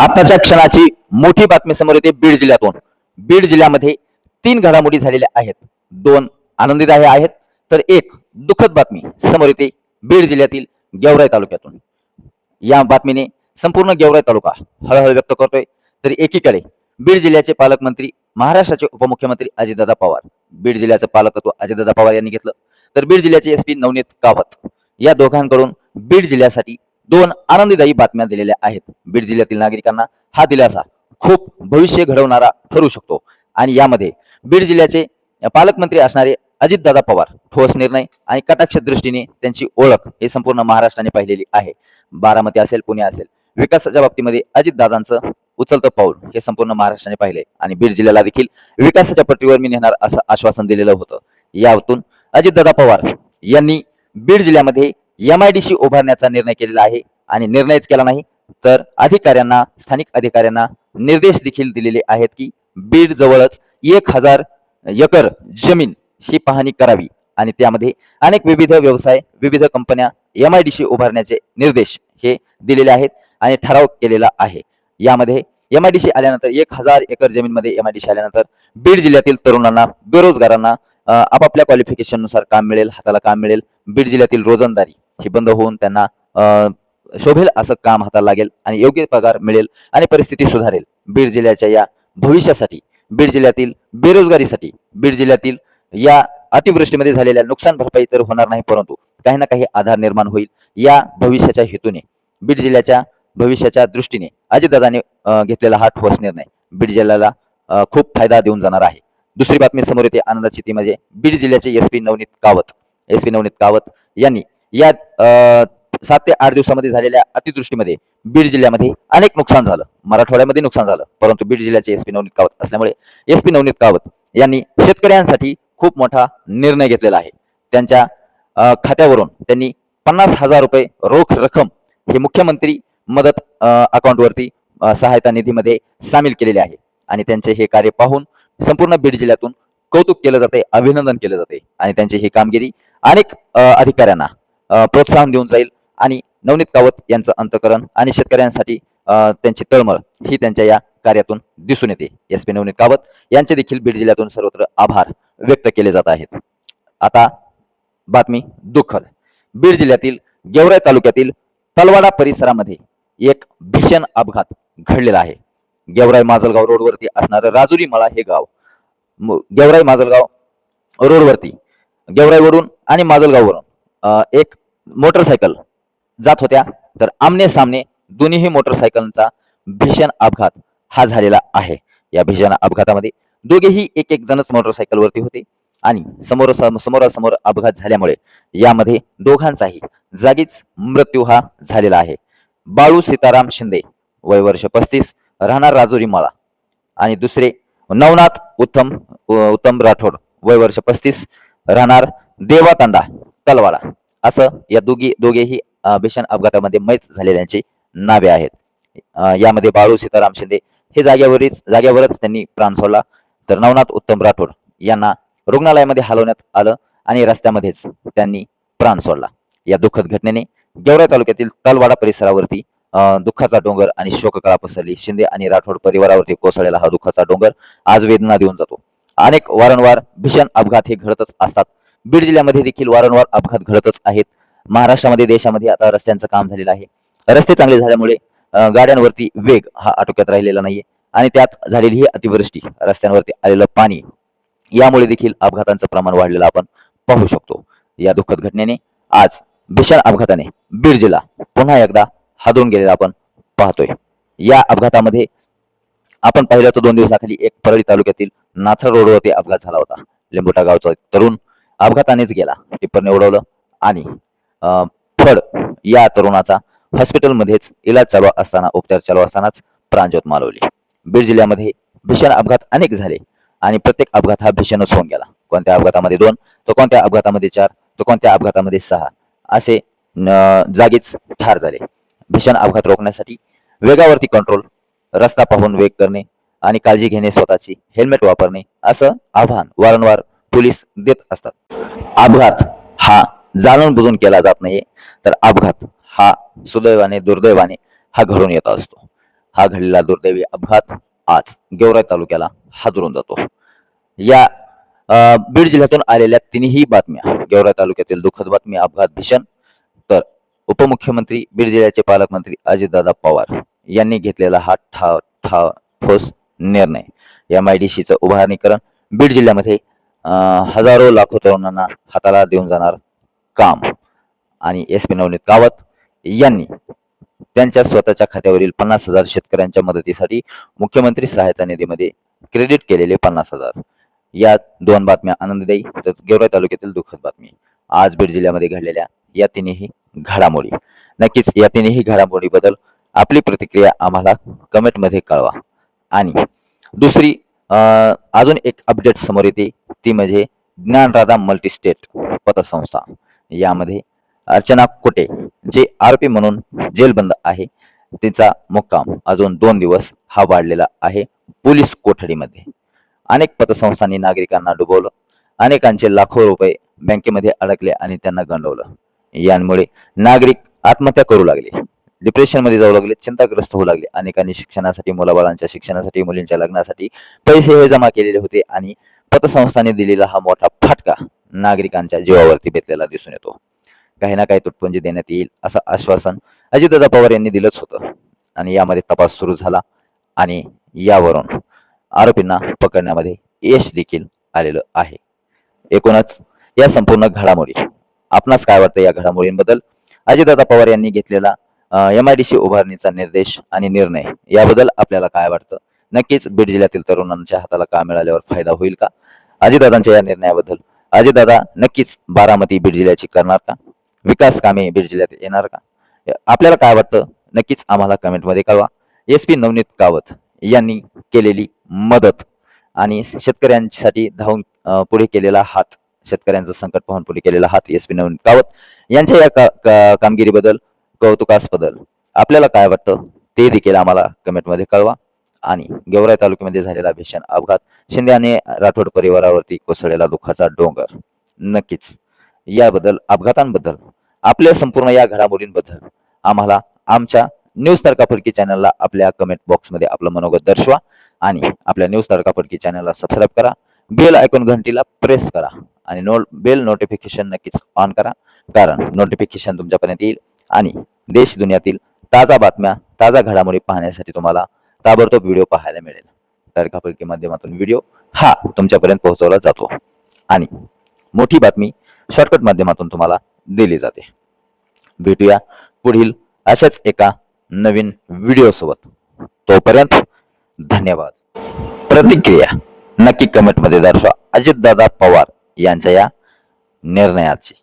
आताच्या क्षणाची मोठी बातमी समोर येते बीड जिल्ह्यातून. बीड जिल्ह्यामध्ये तीन घडामोडी झालेल्या आहेत. दोन आनंदीदायी आहेत तर एक दुःखद बातमी समोर येते बीड जिल्ह्यातील गेवराई तालुक्यातून. या बातमीने संपूर्ण गेवराई तालुका हळहळ व्यक्त करतोय. तर एकीकडे बीड जिल्ह्याचे पालकमंत्री महाराष्ट्राचे उपमुख्यमंत्री अजितदादा पवार. बीड जिल्ह्याचं पालकत्व अजितदादा पवार यांनी घेतलं. तर बीड जिल्ह्याचे एस पी नवनीत कावत या दोघांकडून बीड जिल्ह्यासाठी दोन आनंददायी बातम्या दिलेल्या आहेत. बीड जिल्ह्यातील नागरिकांना हा दिलासा खूप भविष्य घडवणारा ठरू शकतो. आणि यामध्ये बीड जिल्ह्याचे पालकमंत्री असणारे अजितदादा पवार ठोस निर्णय आणि कटाक्ष दृष्टीने त्यांची ओळख हे संपूर्ण महाराष्ट्राने पाहिलेली आहे. बारामती असेल पुणे असेल विकासाच्या बाबतीमध्ये अजितदादांचं उचलतं पाऊल हे संपूर्ण महाराष्ट्राने पाहिले. आणि बीड जिल्ह्याला देखील विकासाच्या पट्टीवर मी नेणार असं आश्वासन दिलेलं होतं. यातून अजितदादा पवार यांनी बीड जिल्ह्यामध्ये एम आय डी सी उभारण्याचा निर्णय केलेला आहे आणि निर्णयच केला नाही तर अधिकाऱ्यांना स्थानिक अधिकाऱ्यांना निर्देश देखील दिलेले आहेत की बीड जवळच एक हजार एकर जमीन ही पाहणी करावी आणि त्यामध्ये अनेक विविध व्यवसाय विविध कंपन्या एम आय डी सी उभारण्याचे निर्देश हे दिलेले आहेत आणि ठराव केलेला आहे. यामध्ये एम आय डी सी आल्यानंतर एक हजार एकर जमीनमध्ये एम आय डी सी आल्यानंतर बीड जिल्ह्यातील तरुणांना बेरोजगारांना आपापल्या क्वालिफिकेशननुसार काम मिळेल हाताला काम मिळेल. बीड जिल्ह्यातील रोजंदारी ही बंद होऊन त्यांना शोभेल असं काम हाताला लागेल आणि योग्य पगार मिळेल आणि परिस्थिती सुधारेल. बीड जिल्ह्याच्या या भविष्यासाठी बीड जिल्ह्यातील बेरोजगारीसाठी बीड जिल्ह्यातील या अतिवृष्टीमध्ये झालेल्या नुकसान भरपाई तर होणार नाही परंतु काही ना काही आधार निर्माण होईल या भविष्याच्या हेतूने. बीड जिल्ह्याच्या भविष्याच्या दृष्टीने अजितदादाने घेतलेला हा ठोस निर्णय. बीड जिल्ह्याला खूप फायदा देऊन जाणार आहे. दुसरी बातमी समोर येते आनंदाची ती म्हणजे बीड जिल्ह्याचे S P Navneet Kawat. S P Navneet Kawat यांनी या सात ते आठ दिवसामध्ये झालेल्या अतिवृष्टीमध्ये बीड जिल्ह्यामध्ये अनेक नुकसान झालं. मराठवाड्यामध्ये नुकसान झालं. परंतु बीड जिल्ह्याचे एस पी नवनीत कावत असल्यामुळे एस पी नवनीत कावत यांनी शेतकऱ्यांसाठी खूप मोठा निर्णय घेतलेला आहे. त्यांच्या खात्यावरून त्यांनी पन्नास हजार रुपये रोख रक्कम हे मुख्यमंत्री मदत अकाउंटवरती सहायता निधीमध्ये सामील केलेले आहे. आणि त्यांचे हे कार्य पाहून संपूर्ण बीड जिल्ह्यातून कौतुक केलं जाते अभिनंदन केलं जाते. आणि त्यांची ही कामगिरी अनेक अधिकाऱ्यांना प्रोत्साहन देऊन जाईल. आणि नवनीत कावत यांचं अंतकरण आणि शेतकऱ्यांसाठी त्यांची तळमळ ही त्यांच्या या कार्यातून दिसून येते. एस पी नवनीत कावत यांचे देखील बीड जिल्ह्यातून सर्वत्र आभार व्यक्त केले जात आहेत. आता बातमी दुःखद. बीड जिल्ह्यातील गेवराई तालुक्यातील तलवाडा परिसरामध्ये एक भीषण अपघात घडलेला आहे. गेवराई माजलगाव रोडवरती असणारं राजुरी मळा हे गाव. गेवराय गेवराई माजलगाव रोडवरती. गेवराईवरून आणि माजलगाववरून एक मोटरसायकल जात होत्या. तर आमने सामने दोन्हीही मोटरसायकलचा भीषण अपघात हा झालेला आहे. या भीषण अपघातामध्ये दोघेही एक एक जणच मोटरसायकलवरती होते आणि समोर समोरासमोर अपघात झाल्यामुळे यामध्ये दोघांचाही जागीच मृत्यू हा झालेला आहे. बाळू सीताराम शिंदे वय वर्ष पस्तीस राहणार राजुरी माळा. आणि दुसरे नवनाथ उत्तम उत्तम राठोड वय वर्ष पस्तीस राहणार देवातांडा तलवाडा असं या दोघी दोघेही भीषण अपघातामध्ये मैत झालेल्यांची नावे आहेत. यामध्ये बाळू सीताराम शिंदे हे जाग्यावरीच जाग्यावरच त्यांनी प्राण सोडला. तर नवनाथ उत्तम राठोड यांना रुग्णालयामध्ये हलवण्यात आलं आणि रस्त्यामध्येच त्यांनी प्राण सोडला. या दुःखद घटनेने गेवराई तालुक्यातील तलवाडा परिसरावरती दुःखाचा डोंगर आणि शोककळा पसरली. शिंदे आणि राठोड परिवारावरती कोसळलेला हा दुःखाचा डोंगर आज वेदना देऊन जातो. अनेक वारंवार भीषण अपघात हे घडतच असतात. बीड जिल्ह्यामध्ये देखील वारंवार अपघात घडतच आहेत. महाराष्ट्रामध्ये देशामध्ये आता रस्त्यांचं काम झालेलं आहे. रस्ते चांगले झाल्यामुळे गाड्यांवरती वेग हा आटोक्यात राहिलेला नाहीये आणि त्यात झालेली ही अतिवृष्टी रस्त्यांवरती आलेलं पाणी यामुळे देखील अपघातांचं प्रमाण वाढलेलं आपण पाहू शकतो. या दुःखद घटनेने आज भीषण अपघाताने बीड जिल्हा पुन्हा एकदा हादरून गेलेला आपण पाहतोय. या अपघातामध्ये आपण पाहिलं तर दोन दिवसाखाली एक परळी तालुक्यातील नाथर रोडवरती अपघात झाला होता. लिंबोटा गावचा तरुण अपघातानेच गेला. टिप्परने उडवलं आणि फड या तरुणाचा हॉस्पिटलमध्येच इलाज चालू असताना उपचार चालू असतानाच प्राणज्योत मालवली. बीड जिल्ह्यामध्ये भीषण अपघात अनेक झाले आणि प्रत्येक अपघात हा भीषणच होऊन गेला. कोणत्या अपघातामध्ये दोन तर कोणत्या अपघातामध्ये चार तर कोणत्या अपघातामध्ये सहा असे जागीच ठार झाले. भीषण अपघात रोखण्यासाठी वेगावरती कंट्रोल रस्ता पाहून वेग करणे आणि काळजी घेणे स्वतःची हेल्मेट वापरणे असं आव्हान वारंवार पोलीस देत असतात. अपघात हा जाणून बुजून केला जात नाही तर अपघात हा सुदैवाने दुर्दैवाने हा घडून येत असतो. हा घडलेला दुर्दैवी अपघात आज गेवराई तालुक्याला हादरून जातो. या बीड जिल्ह्यातून आलेल्या तिन्ही बातम्या गेवराई तालुक्यातील दुःखद बातमी अपघात भीषण तर उपमुख्यमंत्री बीड जिल्ह्याचे पालकमंत्री अजितदादा पवार यांनी घेतलेला हा ठा ठा ठोस निर्णय. एम आय डी सीचं उभारणीकरण बीड जिल्ह्यामध्ये हजारो लाखो तरुणांना हाताला देऊन जाणार काम. आणि एस पी नवनीत कावत यांनी त्यांच्या स्वतःच्या खात्यावरील पन्नास हजार शेतकऱ्यांच्या मदतीसाठी मुख्यमंत्री सहायता निधीमध्ये क्रेडिट केलेले पन्नास हजार. या दोन बातम्या आनंददायी तर गेवराई तालुक्यातील दुःखद बातमी. आज बीड जिल्ह्यामध्ये घडलेल्या या तिन्ही घडामोडी. नक्कीच या तिन्ही घडामोडीबद्दल आपली प्रतिक्रिया आम्हाला कमेंटमध्ये कळवा. आणि दुसरी अजून एक अपडेट समोर येते. ती म्हणजे ज्ञानराधा मल्टीस्टेट पतसंस्था. यामध्ये अर्चना कोटे जे आरोपी म्हणून जेलबंद आहे तिचा मुक्काम अजून दोन दिवस हा वाढलेला आहे पोलीस कोठडीमध्ये. अनेक पतसंस्थांनी नागरिकांना डुबवलं. अनेकांचे लाखो रुपये बँकेमध्ये अडकले आणि त्यांना गंडवलं. यांमुळे नागरिक आत्महत्या करू लागले. डिप्रेशनमध्ये जाऊ लागले चिंताग्रस्त होऊ लागले. अनेकांनी शिक्षणासाठी मुलाबाळांच्या शिक्षणासाठी मुलींच्या लग्नासाठी पैसे हे जमा केलेले होते आणि पतसंस्थांनी दिलेला हा मोठा फाटका नागरिकांच्या जीवावरती बेतलेला दिसून येतो. काही ना काही तुटपुंजी देण्यात येईल असं आश्वासन अजितदादा पवार यांनी दिलंच होतं. आणि यामध्ये तपास सुरू झाला आणि यावरून आरोपींना पकडण्यामध्ये यश देखील आलेलं आहे. एकूणच या संपूर्ण घडामोडी आपणास काय वाटतं या घडामोडींबद्दल? अजितदादा पवार यांनी घेतलेला एम आय डी सी उभारणीचा निर्देश आणि निर्णय याबद्दल आपल्याला काय वाटतं? नक्कीच बीड जिल्ह्यातील तरुणांच्या हाताला काम मिळाल्यावर फायदा होईल का? अजितदादांच्या या निर्णयाबद्दल अजितदादा नक्कीच बारामती बीड जिल्ह्याची करणार का? विकास कामे बीड जिल्ह्यात येणार का? आपल्याला काय वाटतं? नक्कीच आम्हाला कमेंटमध्ये कळवा. एस पी नवनीत कावत यांनी केलेली मदत आणि शेतकऱ्यांसाठी धावून पुढे केलेला हात शेतकऱ्यांचं संकट पाहून पुढे केलेला हात एस पी नवनीत कावत यांच्या या का- का- कामगिरीबद्दल कौतुकास्पदल आपल्याला काय वाटतं? ते देखील आम्हाला कमेंटमध्ये कळवा. आणि गेवराई तालुक्यामध्ये झालेला भीषण अपघात शिंदे आणि राठोड परिवारावरती कोसळलेला दुःखाचा डोंगर. नक्कीच. याबद्दल अपघातांबद्दल आपल्या संपूर्ण या घडामोडींबद्दल आम्हाला आमच्या न्यूज तडकाफडकी चॅनलला आपल्या कमेंट बॉक्समध्ये आपलं मनोगत दर्शवा आणि आपल्या न्यूज तडकाफडकी चॅनलला सबस्क्राईब करा. बेल ऐकून घंटीला प्रेस करा आणि नो बेल नोटिफिकेशन नक्कीच ऑन करा. कारण नोटिफिकेशन तुमच्यापर्यंत येईल. आणि देश दुनियातील ताजा बातम्या ताजा घडामोडी पाहण्यासाठी तुम्हाला ताबडतोब व्हिडिओ पाहायला मिळेल. तारकाफडकी माध्यमातून व्हिडिओ हा तुमच्यापर्यंत पोहोचवला जातो आणि मोठी बातमी शॉर्टकट माध्यमातून तुम्हाला दिली जाते. भेटूया पुढील अशाच एका नवीन व्हिडिओ सोबत. तोपर्यंत धन्यवाद. प्रतिक्रिया नक्की कमेंटमध्ये दर्शवा. अजितदादा पवार यांच्या या निर्णयाची.